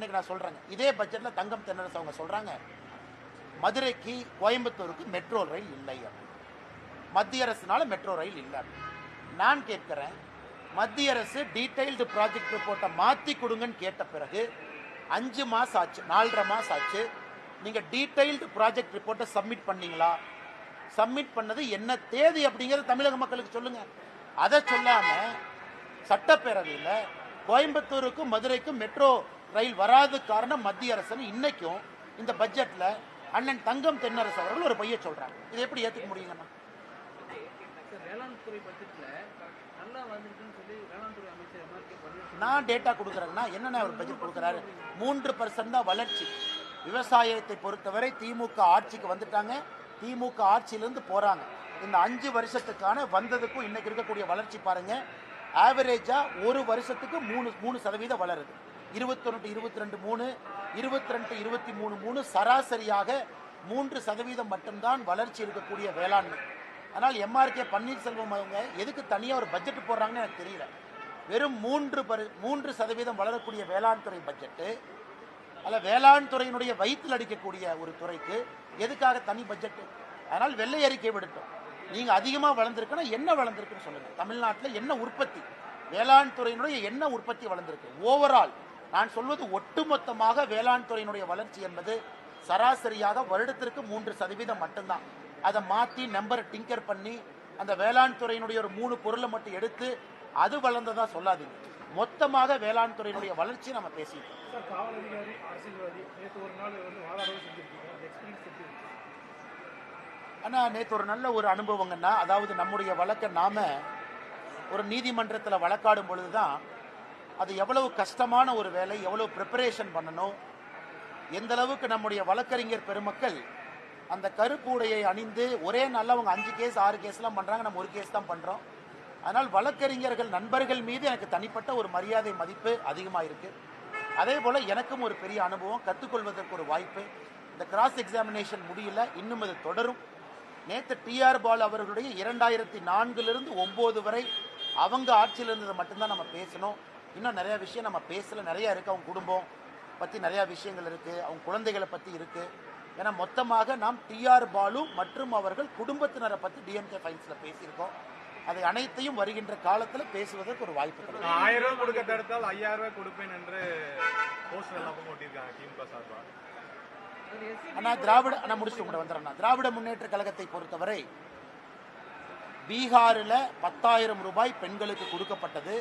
இன்னைக்கு நான் சொல்கிறேங்க இதே பட்ஜெட்டில் தங்கம் தென்னரசு அவங்க சொல்கிறாங்க மதுரைக்கு கோயம்புத்தூருக்கு மெட்ரோ ரயில் இல்லை மத்திய அரசுனால மெட்ரோ ரயில் இல்லை நான் கேட்குறேன் மத்திய அரசு டீட்டெயில்டு ப்ராஜெக்ட் ரிப்போர்ட்டை மாற்றி கொடுங்கன்னு கேட்ட பிறகு அஞ்சு மாதம் ஆச்சு நாலரை மாதம் ஆச்சு நீங்கள் டீட்டெயில்டு ப்ராஜெக்ட் ரிப்போர்ட்டை சப்மிட் பண்ணீங்களா? சப்மிட் பண்ணது என்ன தேதி அப்படிங்கிறது தமிழக மக்களுக்கு சொல்லுங்க. அதை சொல்லாமல் சட்டப்பேரவையில் கோயம்புத்தூருக்கும் மதுரைக்கும் மெட்ரோ ரயில் வராத காரணம் மத்திய அரசுன்னு இன்னைக்கும் இந்த பட்ஜெட்டில் அண்ணன் தங்கம் தென்னரசு அவர்கள் ஒரு பைய சொல்கிறாங்க இதை எப்படி ஏற்றுக்க முடியுங்கண்ணா நான் டேட்டா கொடுக்குறேன்னா என்னென்ன அவர் பட்ஜெட் கொடுக்குறாரு? மூன்று பர்சன்ட் தான் வளர்ச்சி. விவசாயத்தை பொறுத்தவரை திமுக ஆட்சிக்கு வந்துட்டாங்க. திமுக ஆட்சியிலிருந்து போறாங்க. இந்த அஞ்சு வருஷத்துக்கான வந்ததுக்கும் இன்னைக்கு இருக்கக்கூடிய வளர்ச்சி பாருங்க. ஆவரேஜா ஒரு வருஷத்துக்கு மூணு மூணு சதவீதம் வளருது. இருபத்தொன்று இருபத்தி ரெண்டு மூணு இருபத்தி ரெண்டு இருபத்தி மூணு மூணு சராசரியாக மூன்று சதவீதம் மட்டும்தான் வளர்ச்சி இருக்கக்கூடிய வேளாண்மை. ஆனால் எம்ஆர்கே பன்னீர்செல்வம் அவங்க எதுக்கு தனியாக ஒரு பட்ஜெட் போடுறாங்கன்னு எனக்கு தெரியல. வெறும் மூன்று பரு மூன்று சதவீதம் வளரக்கூடிய வேளாண் துறை பட்ஜெட்டு அல்ல வேளாண் துறையினுடைய வயிற்றில் அடிக்கக்கூடிய ஒரு துறைக்கு எதுக்காக தனி பட்ஜெட்டு அதனால் வெள்ளை அறிக்கை விடட்டும் நீங்கள் அதிகமாக வளர்ந்துருக்குன்னா என்ன வளர்ந்துருக்குன்னு சொல்லுங்கள் தமிழ்நாட்டில் என்ன உற்பத்தி? வேளாண் துறையினுடைய என்ன உற்பத்தி வளர்ந்துருக்கு? ஓவரால் நான் சொல்வது ஒட்டுமொத்தமாக வேளாண் துறையினுடைய வளர்ச்சி என்பது சராசரியாக வருடத்திற்கு மூன்று சதவீதம் மட்டும்தான். அதை மாற்றி நம்பரை டிங்கர் பண்ணி அந்த வேளாண் துறையினுடைய ஒரு மூணு பொருளை மட்டும் எடுத்து அது வளர்ந்ததா சொல்லாதீங்க. மொத்தமாக வேளாண் துறையினுடைய வளர்ச்சி நம்ம பேசிட்டோம் சார் காவல் அதிகாரி அரசியல்வாதி நேற்று ஒரு நாள் வந்து வாதாடவும் செஞ்சிருக்கீங்க. அந்த எக்ஸ்பீரியன்ஸ் எப்படி இருக்கு? ஆனா நேற்று ஒரு நல்ல ஒரு அனுபவங்கன்னா அதாவது நம்முடைய வழக்கை நாம ஒரு நீதிமன்றத்தில் வழக்காடும் பொழுது தான் அது எவ்வளவு கஷ்டமான ஒரு வேலை எவ்வளவு ப்ரிப்பரேஷன் பண்ணணும்? எந்த அளவுக்கு நம்முடைய வழக்கறிஞர் பெருமக்கள் அந்த கருப்பு உடையை அணிந்து ஒரே நாளில் அவங்க அஞ்சு கேஸ் ஆறு கேஸ்லாம் பண்ணுறாங்க நம்ம ஒரு கேஸ் தான் பண்ணுறோம் அதனால் வழக்கறிஞர்கள் நண்பர்கள் மீது எனக்கு தனிப்பட்ட ஒரு மரியாதை மதிப்பு அதிகமாக இருக்குது அதே போல் எனக்கும் ஒரு பெரிய அனுபவம் கற்றுக்கொள்வதற்கு ஒரு வாய்ப்பு. இந்த கிராஸ் எக்ஸாமினேஷன் முடியல இன்னும் அது தொடரும். நேற்று டிஆர் பால் அவர்களுடைய இரண்டாயிரத்தி நான்கிலிருந்து ஒம்பது வரை அவங்க ஆட்சியில் இருந்ததை மட்டும்தான் நம்ம பேசணும். இன்னும் நிறைய விஷயம் நம்ம பேசல. நிறைய இருக்கு. அவங்க குடும்பம் பற்றி நிறைய விஷயங்கள் இருக்கு. அவங்க குழந்தைகளை பற்றி இருக்கு. ஏன்னா மொத்தமாக நாம் டிஆர் பாலு மற்றும் அவர்கள் குடும்பத்தினரை பற்றி டிஎம்கே ஃபைல்ஸில் பேசியிருக்கோம். அதை அனைத்தையும் வருகின்ற காலத்தில் பேசுவதற்கு ஒரு வாய்ப்பு கிடைக்கும். ஆயிரம் ரூபாய் கொடுக்க தடுத்தால் ஐயாயிரம் ரூபாய் கொடுப்பேன் என்று போஸ்டர் எல்லாம் ஒட்டியிருக்காங்க திமுக சார்பா. அண்ணா திராவிட அண்ணா முடிச்சுட்டு கூட வந்துடுறேன் திராவிட முன்னேற்ற கழகத்தை பொறுத்தவரை பீகாரில் பத்தாயிரம் ரூபாய் பெண்களுக்கு கொடுக்கப்பட்டது.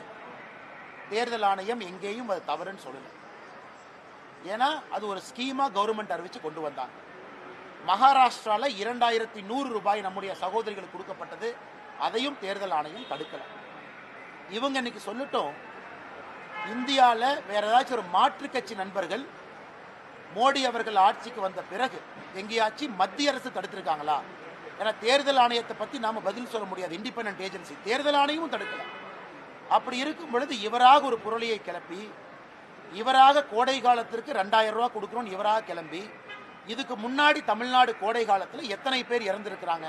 தேர்தல் ஆணையம் எங்கேயும் அது தவறுன்னு சொல்லலை. ஏன்னா அது ஒரு ஸ்கீமாக கவர்மெண்ட் அறிவித்து கொண்டு வந்தாங்க. மகாராஷ்டிராவில் இரண்டாயிரத்தி நூறு ரூபாய் நம்முடைய சகோதரிகளுக்கு கொடுக்கப்பட்டது. அதையும் தேர்தல் ஆணையம் தடுக்கலை. இவங்க இன்னைக்கு சொல்லட்டும் இந்தியாவில் வேற ஏதாச்சும் ஒரு மாற்றுக் கட்சி நண்பர்கள் மோடி அவர்கள் ஆட்சிக்கு வந்த பிறகு எங்கேயாச்சும் மத்திய அரசு தடுத்திருக்காங்களா? ஏன்னா தேர்தல் ஆணையத்தை பற்றி நாம் பதில் சொல்ல முடியாது. இண்டிபெண்ட் ஏஜென்சி தேர்தல் ஆணையமும் தடுக்கலாம் அப்படி இருக்கும் பொழுது இவராக ஒரு புரளியை கிளப்பி இவராக கோடை காலத்திற்கு ரெண்டாயிரம் ரூபா கொடுக்கணும்னு இவராக கிளம்பி இதுக்கு முன்னாடி தமிழ்நாடு கோடை காலத்தில் எத்தனை பேர் இறந்துருக்கிறாங்க?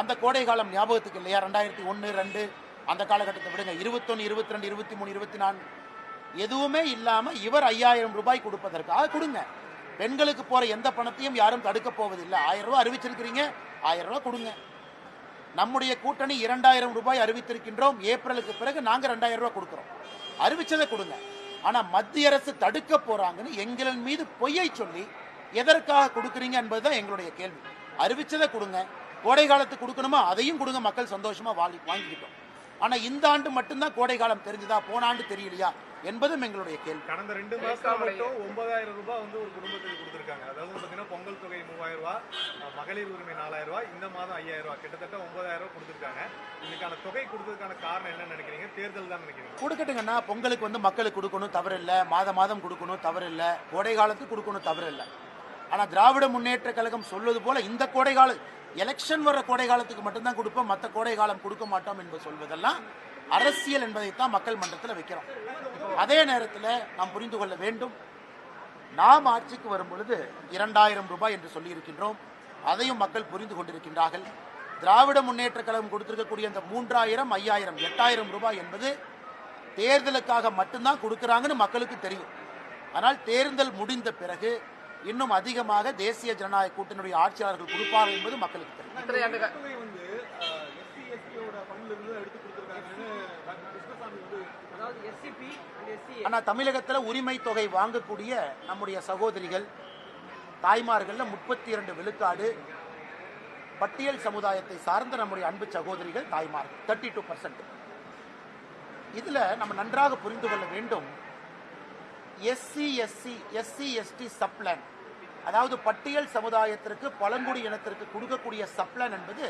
அந்த கோடை காலம் ஞாபகத்துக்கு இல்லையா? ரெண்டாயிரத்தி ஒன்று ரெண்டு அந்த காலகட்டத்தை விடுங்க. இருபத்தொன்று இருபத்தி ரெண்டு இருபத்தி மூணு இருபத்தி நான்கு எதுவுமே இல்லாமல் இவர் ஐயாயிரம் ரூபாய் கொடுப்பதற்காக கொடுங்க. பெண்களுக்கு போகிற எந்த பணத்தையும் யாரும் தடுக்க போவதில்லை. ஆயிரம் ரூபா அறிவிச்சிருக்கிறீங்க ஆயிரம் ரூபா கொடுங்க. நம்முடைய கூட்டணி இரண்டாயிரம் ரூபாய் அறிவித்திருக்கின்றோம். ஏப்ரலுக்கு பிறகு நாங்கள் ரெண்டாயிரம் ரூபாய் கொடுக்குறோம். அறிவிச்சதை கொடுங்க. ஆனால் மத்திய அரசு தடுக்க போறாங்கன்னு எங்களின் மீது பொய்யை சொல்லி எதற்காக கொடுக்குறீங்க என்பதுதான் எங்களுடைய கேள்வி. அறிவிச்சதை கொடுங்க. கோடை காலத்துக்கு கொடுக்கணுமா? அதையும் கொடுங்க. மக்கள் சந்தோஷமா வாங்கி வாங்கிக்கிட்டோம். ஆனால் இந்த ஆண்டு மட்டும்தான் கோடை காலம் தெரிஞ்சுதா? போன ஆண்டு தெரியலையா? என்பதும் எங்களுடைய கேள்வி. கடந்த ரெண்டு மாசத்துல மட்டும் ஒன்பதாயிரம் ரூபாய் வந்து ஒரு குடும்பத்துக்கு கொடுத்துருக்காங்க. அதாவது பாத்தீங்கன்னா பொங்கல் தொகை மூவாயிரம் ரூபாய் மகளிர் உரிமை நாலாயிரம் ரூபாய் இந்த மாதம் ஐயாயிரம் ரூபாய். கிட்டத்தட்ட ஒன்பதாயிரம் ரூபாய் கொடுத்துருக்காங்க. இதுக்கான தொகை கொடுத்ததுக்கான காரணம் என்ன நினைக்கிறீங்க? தேர்தல் தான் நினைக்கிறீங்க. கொடுக்கட்டுங்கண்ணா பொங்கலுக்கு வந்து மக்களுக்கு கொடுக்கணும் தவறு இல்லை மாத மாதம் கொடுக்கணும் தவறு இல்லை கோடை காலத்துக்கு கொடுக்கணும் தவறு இல்லை ஆனால் திராவிட முன்னேற்ற கழகம் சொல்வது போல இந்த கோடை கால எலெக்ஷன் வர்ற கோடை காலத்துக்கு மட்டும்தான் கொடுப்போம். மற்ற கோடை காலம் கொடுக்க மாட்டோம் என்பது சொல்வதெல்லாம் அரசியல் என்பதைத்தான் மக்கள் மன்றத்தில் வைக்கிறோம். அதே நேரத்தில் நாம் புரிந்து கொள்ள வேண்டும். நாம் ஆட்சிக்கு வரும் பொழுது இரண்டாயிரம் ரூபாய் என்று சொல்லியிருக்கின்றோம். அதையும் மக்கள் புரிந்து கொண்டிருக்கின்றார்கள். திராவிட முன்னேற்ற கழகம் கொடுத்திருக்கக்கூடிய அந்த மூன்றாயிரம் ஐயாயிரம் எட்டாயிரம் ரூபாய் என்பது தேர்தலுக்காக மட்டும்தான் கொடுக்குறாங்கன்னு மக்களுக்கு தெரியும். ஆனால் தேர்தல் முடிந்த பிறகு இன்னும் அதிகமாக தேசிய ஜனநாயக கூட்டணியுடைய ஆட்சியாளர்கள் கொடுப்பார்கள் என்பது மக்களுக்கு தெரியும். ஆனால் தமிழகத்தில் உரிமை தொகை வாங்கக்கூடிய நம்முடைய சகோதரிகள் தாய்மார்கள்ல முப்பத்தி இரண்டு விழுக்காடு பட்டியல் சமுதாயத்தை சார்ந்த நம்முடைய அன்பு சகோதரிகள் தாய்மார்கள் தேர்ட்டி டூ பர்சன்ட் இதில் நம்ம நன்றாக புரிந்து கொள்ள வேண்டும். SC SC SC ST subplan அதாவது பட்டியல் சமுதாயத்திற்கு பழங்குடி இனத்திற்கு கொடுக்கக்கூடிய சப்ளான் என்பது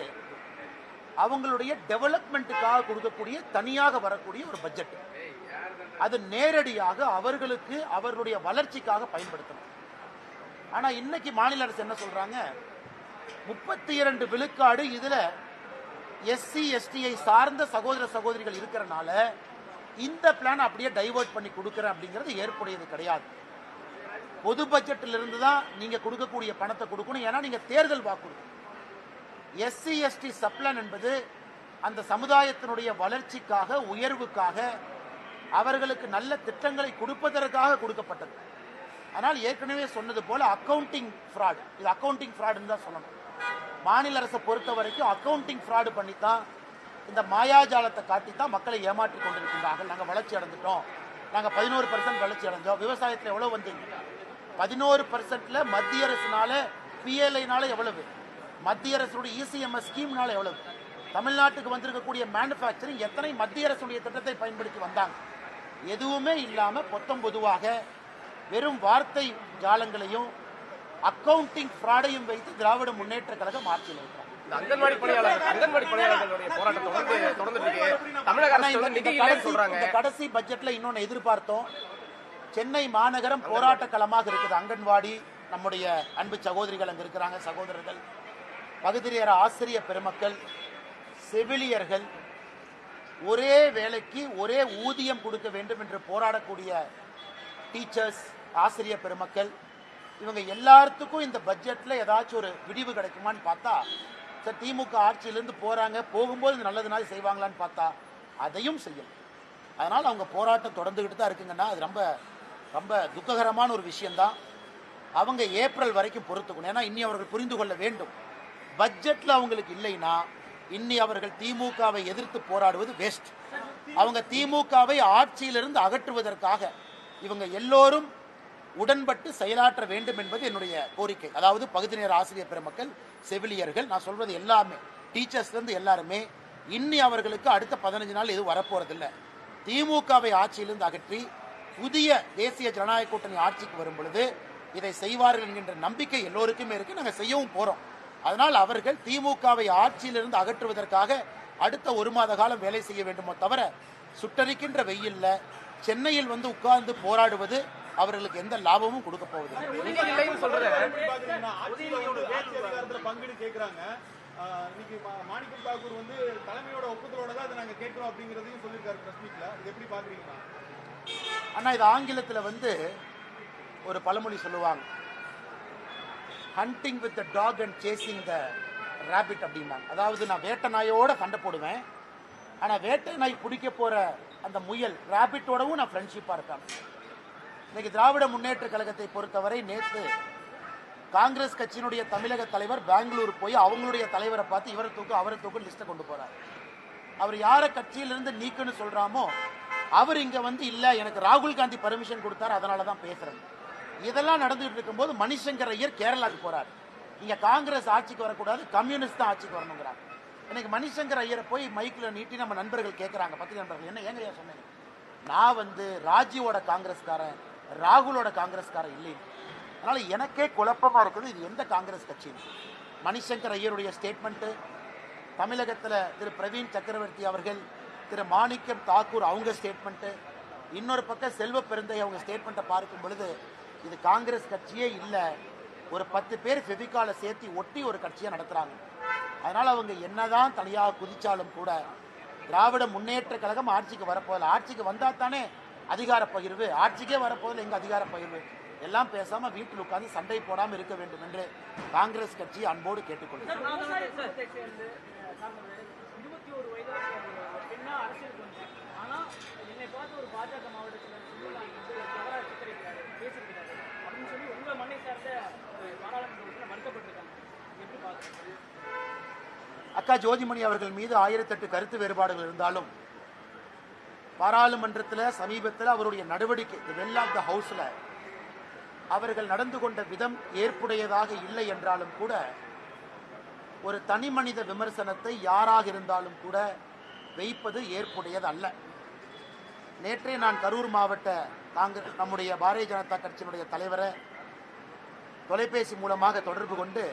அவங்களுடைய டெவலப்மெண்ட்டுக்காக கொடுக்கக்கூடிய தனியாக வரக்கூடிய ஒரு பட்ஜெட் அது நேரடியாக அவர்களுக்கு அவர்களுடைய வளர்ச்சிக்காக பயன்படுத்தணும். ஆனால் இன்னைக்கு மாநில அரசு என்ன சொல்றாங்க? முப்பத்தி இரண்டு விழுக்காடு இதுல எஸ்சி எஸ்டியை சார்ந்த சகோதர சகோதரிகள் இருக்கிறனால இந்த பிளான் அப்படியே டைவர்ட் பண்ணி கொடுக்குறேன் அப்படிங்கிறது ஏற்புடையது கிடையாது. பொது பட்ஜெட்டில் இருந்து தான் நீங்க கொடுக்கக்கூடிய பணத்தை கொடுக்கணும். ஏன்னா நீங்க தேர்தல் வாக்குறுதி. எஸ்சி எஸ்டி சப்ளன் என்பது அந்த சமுதாயத்தினுடைய வளர்ச்சிக்காக உயர்வுக்காக அவர்களுக்கு நல்ல திட்டங்களை கொடுப்பதற்காக கொடுக்கப்பட்டது. ஆனால் ஏற்கனவே சொன்னது போல அக்கவுண்டிங் ஃப்ராட் இது அக்கவுண்டிங் ஃப்ராடுன்னு தான் சொல்லணும். மாநில அரசை பொறுத்த வரைக்கும் அக்கவுண்டிங் ஃப்ராடு பண்ணித்தான் இந்த மாயாஜாலத்தை காட்டி தான் மக்களை ஏமாற்றி கொண்டிருக்கின்றார்கள். நாங்கள் வளர்ச்சி அடைஞ்சிட்டோம். நாங்கள் பதினோரு பர்சன்ட் வளர்ச்சி அடைஞ்சோம். விவசாயத்தில் எவ்வளோ வந்தீங்க பதினோரு பர்சன்ட்ல மத்திய அரசுனால பிஎல்ஐனால எவ்வளவு? மத்திய அரசுடைய இசிஎம்எஸ் ஸ்கீம்னால எவ்வளவு? தமிழ்நாட்டுக்கு வந்திருக்கக்கூடிய மேனுஃபேக்சரிங் எத்தனை மத்திய அரசுடைய திட்டத்தை பயன்படுத்தி வந்தாங்க? எதுவுமே இல்லாம பொத்தம் பொதுவாக வெறும் வார்த்தை ஜாலங்களையும் அக்கவுண்டிங் ஃப்ராடையும் வைத்து திராவிட முன்னேற்ற கழகம் ஆட்சியில் இருக்கிறார் இந்த அங்கன்வாடி பணியாளர்கள் அங்கன்வாடி பணியாளர்களுடைய போராட்டம் தொடர்ந்து தொடர்ந்துட்டு இருக்கு. தமிழக ஆனா அரசு இந்த- வந்து இந்த நிதி இல்லைன்னு கடைசி சொல்றாங்க. இந்த கடைசி பட்ஜெட்ல இன்னொன்னு எதிர்பார்த்தோம். சென்னை மாநகரம் போராட்ட களமாக இருக்குது. அங்கன்வாடி நம்முடைய அன்பு சகோதரிகள் அங்க இருக்கிறாங்க சகோதரர்கள். பகுதியேற ஆசிரியர் பெருமக்கள் செவிலியர்கள் ஒரே வேலைக்கு ஒரே ஊதியம் கொடுக்க வேண்டும் என்று போராடக்கூடிய டீச்சர்ஸ் ஆசிரியர் பெருமக்கள் இவங்க எல்லாத்துக்கும் இந்த பட்ஜெட்டில் ஏதாச்சும் ஒரு விடிவு கிடைக்குமான்னு பார்த்தா சார் திமுக ஆட்சியிலேருந்து போகிறாங்க போகும்போது இது செய்வாங்களான்னு பார்த்தா அதையும் செய்யும் அதனால் அவங்க போராட்டம் தொடர்ந்துக்கிட்டு தான் இருக்குங்கன்னா அது ரொம்ப ரொம்ப துக்ககரமான ஒரு விஷயந்தான் அவங்க ஏப்ரல் வரைக்கும் பொறுத்துக்கணும். ஏன்னா இன்னி அவர்கள் புரிந்து கொள்ள வேண்டும். பட்ஜெட்ல அவங்களுக்கு இல்லைன்னா இன்னி அவர்கள் திமுகவை எதிர்த்து போராடுவது வேஸ்ட் அவங்க திமுகவை ஆட்சியிலிருந்து அகற்றுவதற்காக இவங்க எல்லோரும் உடன்பட்டு செயலாற்ற வேண்டும் என்பது என்னுடைய கோரிக்கை. அதாவது பகுதி நேர ஆசிரியர் பெருமக்கள் செவிலியர்கள் நான் சொல்வது எல்லாமே டீச்சர்ஸ்ல இருந்து எல்லாருமே இன்னி அவர்களுக்கு அடுத்த பதினஞ்சு நாள் எதுவும் வரப்போறதில்லை. திமுகவை ஆட்சியிலிருந்து அகற்றி புதிய தேசிய ஜனநாயக கூட்டணி ஆட்சிக்கு வரும் பொழுது இதை செய்வார்கள் என்கின்ற நம்பிக்கை எல்லோருக்குமே இருக்கு. நாங்கள் செய்யவும் போறோம். அதனால் அவர்கள் திமுகவை ஆட்சியிலிருந்து அகற்றுவதற்காக அடுத்த ஒரு மாத காலம் வேலை செய்ய வேண்டுமோ தவிர சுட்டரிக்கின்ற வெயில்ல சென்னையில் வந்து உட்கார்ந்து போராடுவது அவர்களுக்கு எந்த லாபமும் கொடுக்க பாக்குறீங்கன்னா ஆனா இது ஆங்கிலத்துல வந்து ஒரு பழமொழி சொல்லுவாங்க. Hunting with the dog and chasing the rabbit அப்படின்னாங்க அதாவது நான் வேட்டை நாயோட சண்டை போடுவேன். ஆனால் வேட்டை நாய் பிடிக்க போகிற அந்த முயல் ரேபிட்டோடவும் நான் ஃப்ரெண்ட்ஷிப்பாக இருக்கேன் இன்னைக்கு திராவிட முன்னேற்ற கழகத்தை பொறுத்தவரை நேற்று காங்கிரஸ் கட்சியினுடைய தமிழக தலைவர் பெங்களூர் போய் அவங்களுடைய தலைவரை பார்த்து இவரை தூக்கு அவரை தூக்கு லிஸ்ட்டை கொண்டு போகிறார் அவர் யாரை கட்சியிலிருந்து நீக்குன்னு சொல்கிறாமோ அவர் இங்கே வந்து இல்லை எனக்கு ராகுல் காந்தி பர்மிஷன் கொடுத்தாரு அதனால தான் பேசுகிறேன் இதெல்லாம் நடந்துகிட்டு இருக்கும்போது மணிசங்கர் ஐயர் கேரளாவுக்கு போறார். இங்க காங்கிரஸ் ஆட்சிக்கு வரக்கூடாது கம்யூனிஸ்ட் தான் ஆட்சிக்கு வரணுங்கிறாங்க இன்னைக்கு மணிசங்கர் ஐயரை போய் மைக்கில் நீட்டி நம்ம நண்பர்கள் கேட்குறாங்க பத்திரிகை நண்பர்கள். என்ன ஏங்கய்யா சொன்னீங்க? நான் வந்து ராஜீவோட காங்கிரஸ்காரன் ராகுலோட காங்கிரஸ்காரன் இல்லை. அதனால எனக்கே குழப்பமா இருக்குது இது எந்த காங்கிரஸ் கட்சின்னு. மணிசங்கர் ஐயருடைய ஸ்டேட்மெண்ட்டு தமிழகத்தில் திரு பிரவீன் சக்கரவர்த்தி அவர்கள் திரு மாணிக்கம் தாக்கூர் அவங்க ஸ்டேட்மெண்ட்டு இன்னொரு பக்கம் செல்வ பெருந்தை அவங்க ஸ்டேட்மெண்ட்டை பார்க்கும் பொழுது இது காங்கிரஸ் கட்சியே இல்லை. ஒரு பத்து பேர் ஃபெவிகாலை சேர்த்து ஒட்டி ஒரு கட்சியை நடத்துகிறாங்க அதனால் அவங்க என்னதான் தனியாக குதிச்சாலும் கூட திராவிட முன்னேற்ற கழகம் ஆட்சிக்கு வரப்போதில் ஆட்சிக்கு வந்தால் தானே அதிகார பகிர்வு. ஆட்சிக்கே வரப்போதில் எங்கள் அதிகார பகிர்வு? எல்லாம் பேசாம வீட்டில் உட்காந்து சண்டை போடாமல் இருக்க வேண்டும் என்று காங்கிரஸ் கட்சி அன்போடு கேட்டுக்கொள்கிறேன் இருபத்தி ஒரு பெண்ணா என்னை பார்த்து ஒரு பாஜக மாவட்டத்தில் அக்கா ஜோதிமணி அவர்கள் மீது ஆயிரத்தெட்டு கருத்து வேறுபாடுகள் இருந்தாலும் பாராளுமன்றத்தில் சமீபத்தில் அவருடைய நடவடிக்கை தி வெல் ஆஃப் த ஹவுஸில் அவர்கள் நடந்து கொண்ட விதம் ஏற்புடையதாக இல்லை என்றாலும் கூட ஒரு தனி மனித விமர்சனத்தை யாராக இருந்தாலும் கூட வைப்பது ஏற்புடையது அல்ல நேற்றே நான் கரூர் மாவட்ட காங்கிரஸ் நம்முடைய பாரதிய ஜனதா கட்சியினுடைய தலைவரை தொலைபேசி மூலமாக தொடர்பு கொண்டு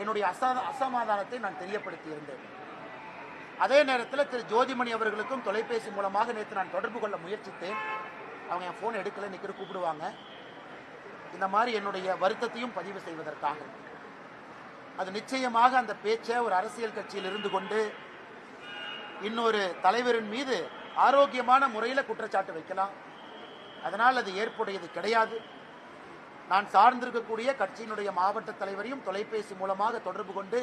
என்னுடைய அசா அசமாதானத்தை நான் தெரியப்படுத்தியிருந்தேன். அதே நேரத்தில் திரு ஜோதிமணி அவர்களுக்கும் தொலைபேசி மூலமாக நேற்று நான் தொடர்பு கொள்ள முயற்சித்தேன். அவங்க என் ஃபோன் எடுக்கல நிற்கிற கூப்பிடுவாங்க. இந்த மாதிரி என்னுடைய வருத்தத்தையும் பதிவு செய்வதற்காக. அது நிச்சயமாக அந்த பேச்சை ஒரு அரசியல் கட்சியில் இருந்து கொண்டு இன்னொரு தலைவரின் மீது ஆரோக்கியமான முறையில் குற்றச்சாட்டு வைக்கலாம். அதனால் அது ஏற்புடையது கிடையாது. நான் சார்ந்திருக்கக்கூடிய கட்சியினுடைய மாவட்ட தலைவரையும் தொலைபேசி மூலமாக தொடர்பு கொண்டு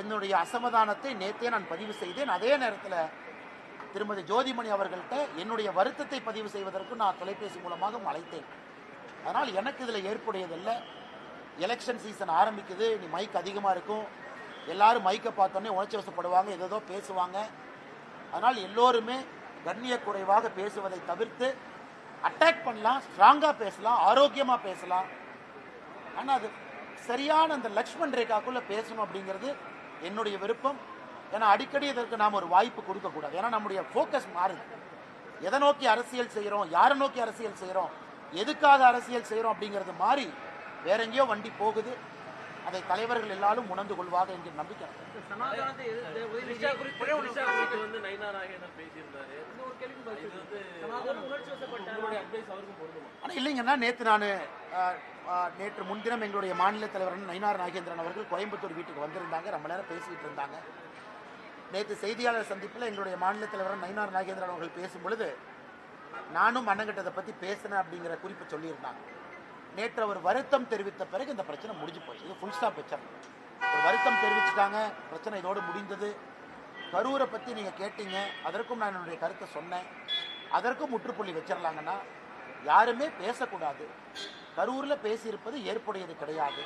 என்னுடைய அசமதானத்தை நேத்தே நான் பதிவு செய்தேன். அதே நேரத்தில் திருமதி ஜோதிமணி அவர்கள்ட்ட என்னுடைய வருத்தத்தை பதிவு செய்வதற்கு நான் தொலைபேசி மூலமாகவும் அழைத்தேன். அதனால் எனக்கு இதில் ஏற்புடையதில்லை. எலெக்ஷன் சீசன் ஆரம்பிக்குது நீ மைக் அதிகமாக இருக்கும். எல்லாரும் மைக்கை பார்த்தோன்னே உணர்ச்சி வசப்படுவாங்க ஏதேதோ பேசுவாங்க. அதனால் எல்லோருமே கண்ணிய குறைவாக பேசுவதை தவிர்த்து அட்டாக் பண்ணலாம் ஸ்ட்ராங்காக பேசலாம் ஆரோக்கியமாக பேசலாம். ஆனால் அது சரியான அந்த லக்ஷ்மண் ரேகாக்குள்ளே பேசணும் அப்படிங்கிறது என்னுடைய விருப்பம். ஏன்னா அடிக்கடி இதற்கு நாம் ஒரு வாய்ப்பு கொடுக்கக்கூடாது ஏன்னா நம்முடைய ஃபோக்கஸ் மாறுது. எதை நோக்கி அரசியல் செய்கிறோம் யாரை நோக்கி அரசியல் செய்கிறோம் எதுக்காக அரசியல் செய்கிறோம் அப்படிங்கிறது மாறி வேற எங்கேயோ வண்டி போகுது. அதை தலைவர்கள் எல்லாரும் உணர்ந்து கொள்வாங்க என்கிற நம்பிக்கை ஆனால் இல்லைங்கன்னா நேற்று நான் நேற்று முன்தினம் எங்களுடைய மாநில தலைவர் நயினார் நாகேந்திரன் அவர்கள் கோயம்புத்தூர் வீட்டுக்கு வந்திருந்தாங்க. ரொம்ப நேரம் பேசிக்கிட்டு இருந்தாங்க. நேற்று செய்தியாளர் சந்திப்பில் எங்களுடைய மாநில தலைவர் நயினார் நாகேந்திரன் அவர்கள் பேசும் பொழுது நானும் அண்ணங்கிட்டதை பற்றி பேசினேன் அப்படிங்கிற குறிப்பு சொல்லியிருந்தாங்க. நேற்று அவர் வருத்தம் தெரிவித்த பிறகு இந்த பிரச்சனை முடிஞ்சு போச்சு. இது ஃபுல் ஸ்டாப் வச்சிடணும் ஒரு வருத்தம் தெரிவிச்சுட்டாங்க. பிரச்சனை இதோடு முடிந்தது. கரூரை பற்றி நீங்கள் கேட்டீங்க. அதற்கும் நான் என்னுடைய கருத்தை சொன்னேன். அதற்கும் முற்றுப்புள்ளி வச்சிடலாங்கன்னா யாருமே பேசக்கூடாது. கரூரில் பேசியிருப்பது ஏற்புடையது கிடையாது.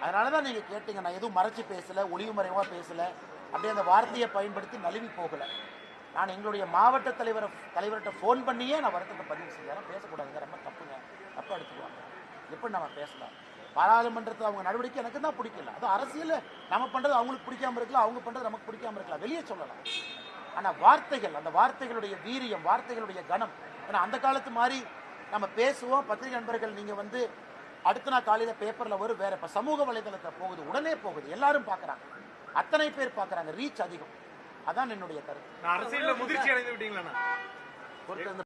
அதனால தான் நீங்கள் கேட்டீங்க. நான் எதுவும் மறைச்சி பேசலை ஒளிவு மறைவாக பேசலை. அப்படியே அந்த வார்த்தையை பயன்படுத்தி நழுவி போகலை. நான் எங்களுடைய மாவட்ட தலைவரை தலைவர்கிட்ட ஃபோன் பண்ணியே நான் வருத்தத்தை பதிவு செஞ்சேன் பேசக்கூடாதுங்க. ரொம்ப தப்புங்க. தப்பாக எடுத்துக்குவாங்க. எப்படி நம்ம பேசலாம்? பாராளுமன்றத்தில் அவங்க நடவடிக்கை எனக்கு தான் பிடிக்கல. அது அரசியல். நம்ம பண்ணுறது அவங்களுக்கு பிடிக்காம இருக்கலாம் அவங்க பண்ணுறது நமக்கு பிடிக்காம இருக்கலாம். வெளியே சொல்லலாம். ஆனால் வார்த்தைகள் அந்த வார்த்தைகளுடைய வீரியம் வார்த்தைகளுடைய கணம் ஏன்னா அந்த காலத்து மாதிரி நம்ம பேசுவோம். பத்திரிகை நண்பர்கள் நீங்கள் வந்து அடுத்த நாள் காலையில் பேப்பரில் வரும் வேற இப்போ சமூக வலைதளத்தில் போகுது உடனே போகுது. எல்லாரும் பார்க்குறாங்க அத்தனை பேர் பார்க்குறாங்க ரீச் அதிகம். அதான் என்னுடைய கருத்து. அரசியல்ல முதிர்ச்சி அடைந்து விட்டீங்களா